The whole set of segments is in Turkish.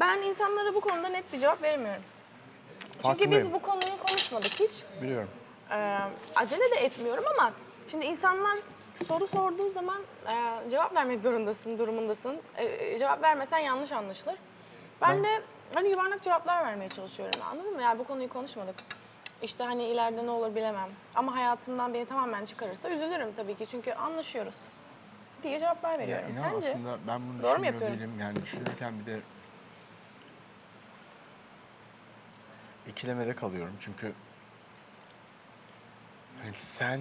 Ben insanlara bu konuda net bir cevap veremiyorum. Çünkü Farkındayım. biz bu konuyu konuşmadık hiç. Biliyorum. Ee, acele de etmiyorum ama şimdi insanlar soru sorduğu zaman e, cevap vermek zorundasın, durumundasın. E, e, cevap vermesen yanlış anlaşılır. Ben, de hani yuvarlak cevaplar vermeye çalışıyorum anladın mı? Yani bu konuyu konuşmadık. İşte hani ileride ne olur bilemem. Ama hayatımdan beni tamamen çıkarırsa üzülürüm tabii ki çünkü anlaşıyoruz diye cevaplar Ya veriyorum. inan Sence? aslında ben bunu Doğru mu düşünmüyor yapıyorum? değilim. Yani düşünürken bir de ikilemede kalıyorum. Çünkü hani sen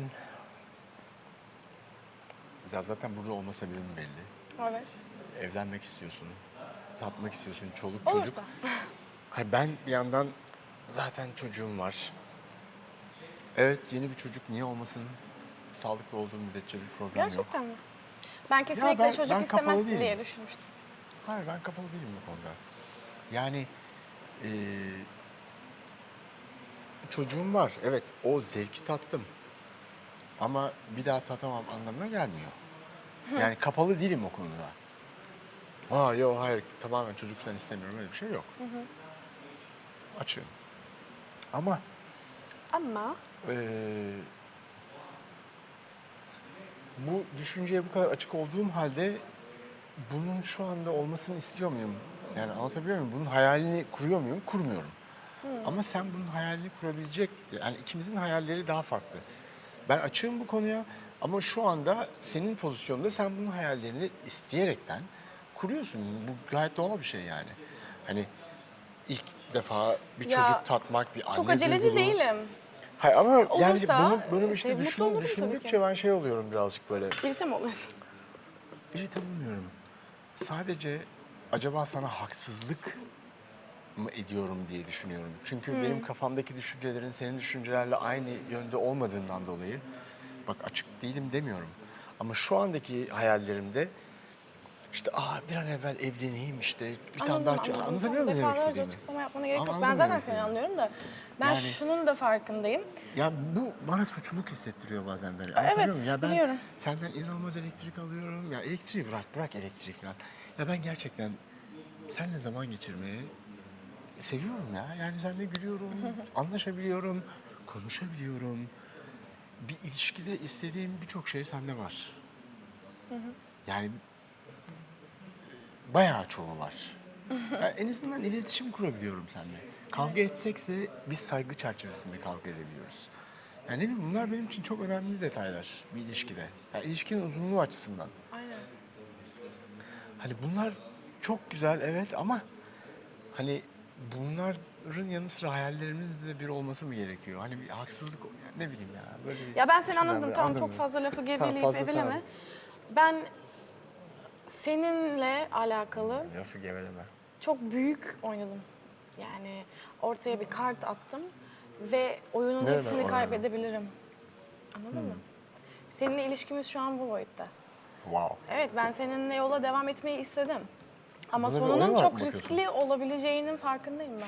ya zaten burada olma sebebin belli. Evet. Evlenmek istiyorsun. Tatmak istiyorsun çoluk çocuk. Olursa. Hayır ben bir yandan zaten çocuğum var. Evet yeni bir çocuk niye olmasın? Sağlıklı olduğum müddetçe bir problem yok. Gerçekten mi? Ben kesinlikle ben- çocuk ben kapalı değilim. diye düşünmüştüm. Hayır ben kapalı değilim bu konuda. Yani eee, çocuğum var. Evet o zevki tattım. Ama bir daha tatamam anlamına gelmiyor. Yani kapalı değilim o konuda. Aa yok hayır tamamen çocuk falan istemiyorum öyle bir şey yok. Açığım. Ama Ama eee, bu düşünceye bu kadar açık olduğum halde bunun şu anda olmasını istiyor muyum? Yani anlatabiliyor muyum? Bunun hayalini kuruyor muyum? Kurmuyorum. Ama sen bunun hayalini kurabilecek, yani ikimizin hayalleri daha farklı. Ben açığım bu konuya ama şu anda senin pozisyonunda sen bunun hayallerini isteyerekten kuruyorsun. Bu gayet doğal bir şey yani. Hani ilk defa bir Ya, çocuk tatmak, bir anne çok aceleci duygulu- değilim. Hayır ama yani Olursa, bunu, bunu işte mutlu düşün, olurum tabii düşündükçe ben şey oluyorum birazcık böyle. Birisi mi oluyorsun? İritam olmuyorum. Sadece acaba sana haksızlık mı ediyorum diye düşünüyorum. Çünkü Hmm. benim kafamdaki düşüncelerin senin düşüncelerle aynı yönde olmadığından dolayı bak açık değilim demiyorum. Ama şu andaki hayallerimde işte aa bir an evvel evleneyim işte bir tane daha anladım. anlatabiliyor muyum demek istediğimi? açıklama yapmana gerek Ama yok. Ben zaten seni anlıyorum da ben Yani- şunun da farkındayım. Ya bu bana suçluluk hissettiriyor bazen de. Evet, muyum? Ya ben biliyorum. senden inanılmaz elektrik alıyorum. Ya elektriği bırak, bırak elektrik falan. Ya ben gerçekten seninle zaman geçirmeyi seviyorum ya. Yani seninle gülüyorum, anlaşabiliyorum, konuşabiliyorum. Bir ilişkide istediğim birçok şey sende var. Yani bayağı çoğu var. Ya en azından iletişim kurabiliyorum seninle. Kavga etsekse biz saygı çerçevesinde kavga edebiliyoruz. Yani ne bileyim bunlar benim için çok önemli detaylar bir ilişkide. Yani ilişkinin uzunluğu açısından. Aynen. Hani bunlar çok güzel evet ama hani bunların yanı sıra hayallerimiz de bir olması mı gerekiyor? Hani bir haksızlık yani ne bileyim ya böyle Ya ben seni anladım tamam anladın çok mı? fazla lafı geveleyip fazla, eveleme. tamam. Ben seninle alakalı Lafı geveleme. çok büyük oynadım. Yani ortaya bir kart attım ve oyunun Nereden hepsini kaybedebilirim. Anladın mı? Seninle ilişkimiz şu an bu boyutta. Wow. Evet ben seninle yola devam etmeyi istedim. Ama Buna bir oyun sonunun olarak çok mı bakıyorsun? riskli olabileceğinin farkındayım ben.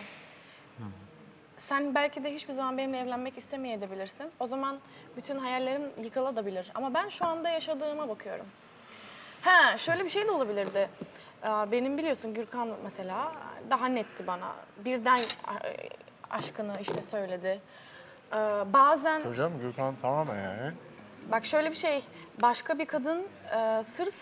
Sen belki de hiçbir zaman benimle evlenmek istemeyebilirsin. O zaman bütün hayallerin yıkılabilir. Ama ben şu anda yaşadığıma bakıyorum. Ha, şöyle bir şey de olabilirdi. Ee, Benim biliyorsun Gürkan mesela daha netti bana. Birden e, aşkını işte söyledi. Ee, Bazen Hocam Gürkan tamamen yani. Bak şöyle bir şey, başka bir kadın e, sırf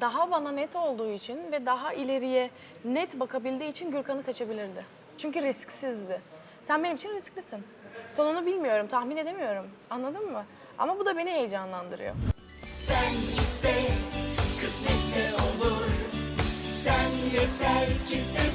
daha bana net olduğu için ve daha ileriye net bakabildiği için Gürkan'ı seçebilirdi. Çünkü risksizdi. Sen benim için risklisin. Sonunu bilmiyorum, tahmin edemiyorum. Anladın mı? Ama bu da beni heyecanlandırıyor. Sen iste, kısmetse olur. Sen yeter ki sev,